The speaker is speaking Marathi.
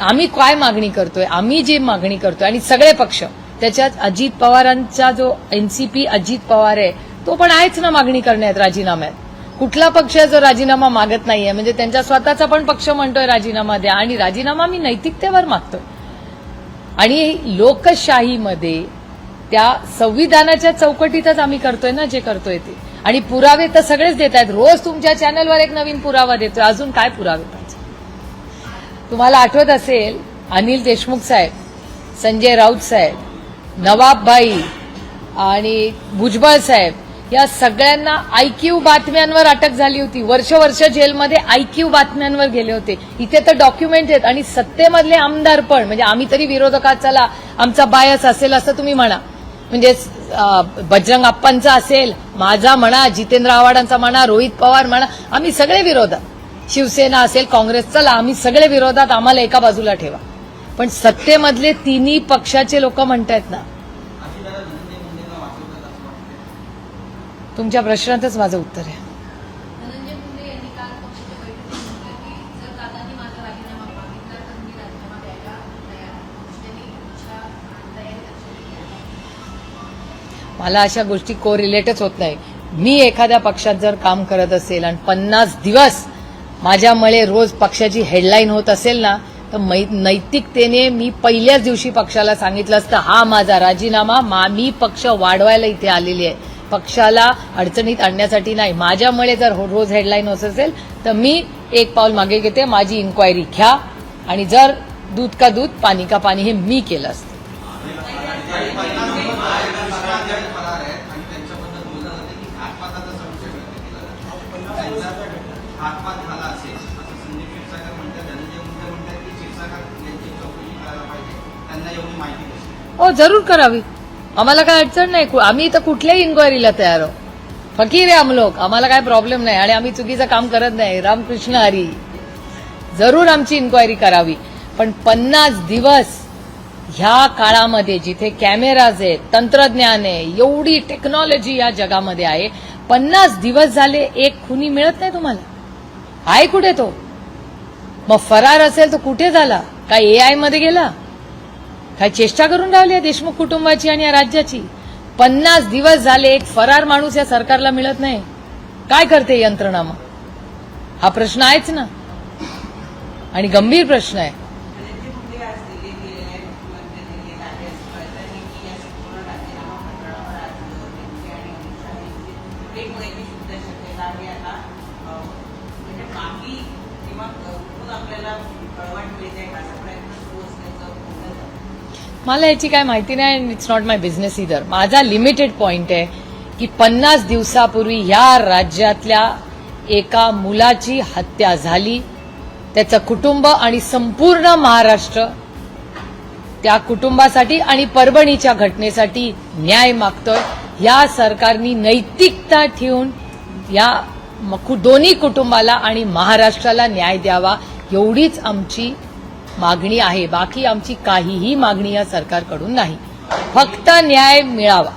आम्ही काय मागणी करतोय? आम्ही जी मागणी करतोय आणि सगळे पक्ष त्याच्यात अजित पवारांचा जो एनसीपी अजित पवार आहे तो पण आहेच ना मागणी करण्यात राजीनाम्यात. कुठला पक्ष आहे जो राजीनामा मागत नाहीये म्हणजे त्यांच्या स्वतःचा पण पक्ष म्हणतोय राजीनामा द्या आणि राजीनामा मी नैतिकतेवर मागतोय. आणि लोकशाहीमध्ये त्या संविधानाच्या चौकटीतच आम्ही करतोय ना जे करतोय ते. आणि पुरावे तर सगळेच देत आहेत. रोज तुमच्या चॅनलवर एक नवीन पुरावा देतोय. अजून काय पुरावे तुम्हाला आठवत असेल अनिल देशमुख साहेब संजय राऊत साहेब नवाबभाई आणि भुजबळ साहेब या सगळ्यांना आयक्यू बातम्यांवर अटक झाली होती. वर्ष वर्ष जेलमध्ये आयक्यू बातम्यांवर गेले होते. इथे तर डॉक्युमेंट आहेत आणि सत्तेमधले आमदार पण म्हणजे आम्ही तरी विरोधकात चला आमचा बायस असेल असं तुम्ही म्हणा. म्हणजे बजरंग आप्पांचा असेल माझा म्हणा जितेंद्र आव्हाडांचा म्हणा रोहित पवार म्हणा आम्ही सगळे विरोधात शिवसेना असेल काँग्रेस चला आम्ही सगळे विरोधात आम्हाला एका बाजूला ठेवा. पण सत्तेमधले तिन्ही पक्षाचे लोक म्हणतायत ना. तुमच्या प्रश्नातच माझं उत्तर आहे. मला अशा गोष्टी को रिलेटच होत नाही. मी एखाद्या पक्षात जर काम करत असेल आणि पन्नास दिवस माझ्यामुळे रोज पक्षाची हेडलाईन होत असेल ना तर मै- नैतिकतेने मी पहिल्याच दिवशी पक्षाला सांगितलं असतं हा माझा राजीनामा मा मी पक्ष वाढवायला इथे आलेली आहे. पक्षाला अडचणीत आणण्यासाठी नाही. माझ्यामुळे जर हो- रोज हेडलाईन होत असेल तर मी एक पाऊल मागे घेते माझी इन्क्वायरी घ्या. आणि जर दूध का दूध पाणी का पाणी हे मी केलं असतं. हातपात झाला असेल असं संदीप क्षीरसागर म्हणतात धनंजय मुंडे म्हणतात की क्षीरसागर यांची चौकशी करायला पाहिजे त्यांना एवढी माहिती कशी हो जरूर करावी. आम्हाला काय अडचण नाही आम्ही तर कुठल्याही इन्क्वायरीला तयार आहोत. फकीर आहे आम लोक आम्हाला काय प्रॉब्लेम नाही आणि आम्ही चुकीचं काम करत नाही. रामकृष्ण हरी जरूर आमची इन्क्वायरी करावी. पण पन्नास दिवस ह्या काळामध्ये जिथे कॅमेराज आहेत तंत्रज्ञान आहे एवढी टेक्नॉलॉजी या जगामध्ये आहे पन्नास दिवस झाले एक खुनी मिळत नाही तुम्हाला. आहे कुठे तो? मग फरार असेल तर कुठे झाला? काय ए आयमध्ये गेला? काय चेष्टा करून राहिली या देशमुख कुटुंबाची आणि या राज्याची? पन्नास दिवस झाले एक फरार माणूस या सरकारला मिळत नाही. काय करते यंत्रणा मग हा प्रश्न आहेच ना. आणि गंभीर प्रश्न आहे. म्हणजे मागी किंवा घरपोच आपल्याला कळवण मिळते का मला याची काय माहिती नाही आणि इट्स नॉट माय बिझनेस इधर माझा लिमिटेड पॉईंट आहे की पन्नास दिवसापूर्वी ह्या राज्यातल्या एका मुलाची हत्या झाली. त्याचं कुटुंब आणि संपूर्ण महाराष्ट्र त्या कुटुंबासाठी आणि परभणीच्या घटनेसाठी न्याय मागतोय. या सरकारनी नैतिकता ठेवून या दोन्ही कुटुंबाला आणि महाराष्ट्राला न्याय द्यावा एवढीच आमची मागणी आहे. बाकी आमची काहीही मागणी या सरकारकडून नाही. फक्त न्याय मिळावा.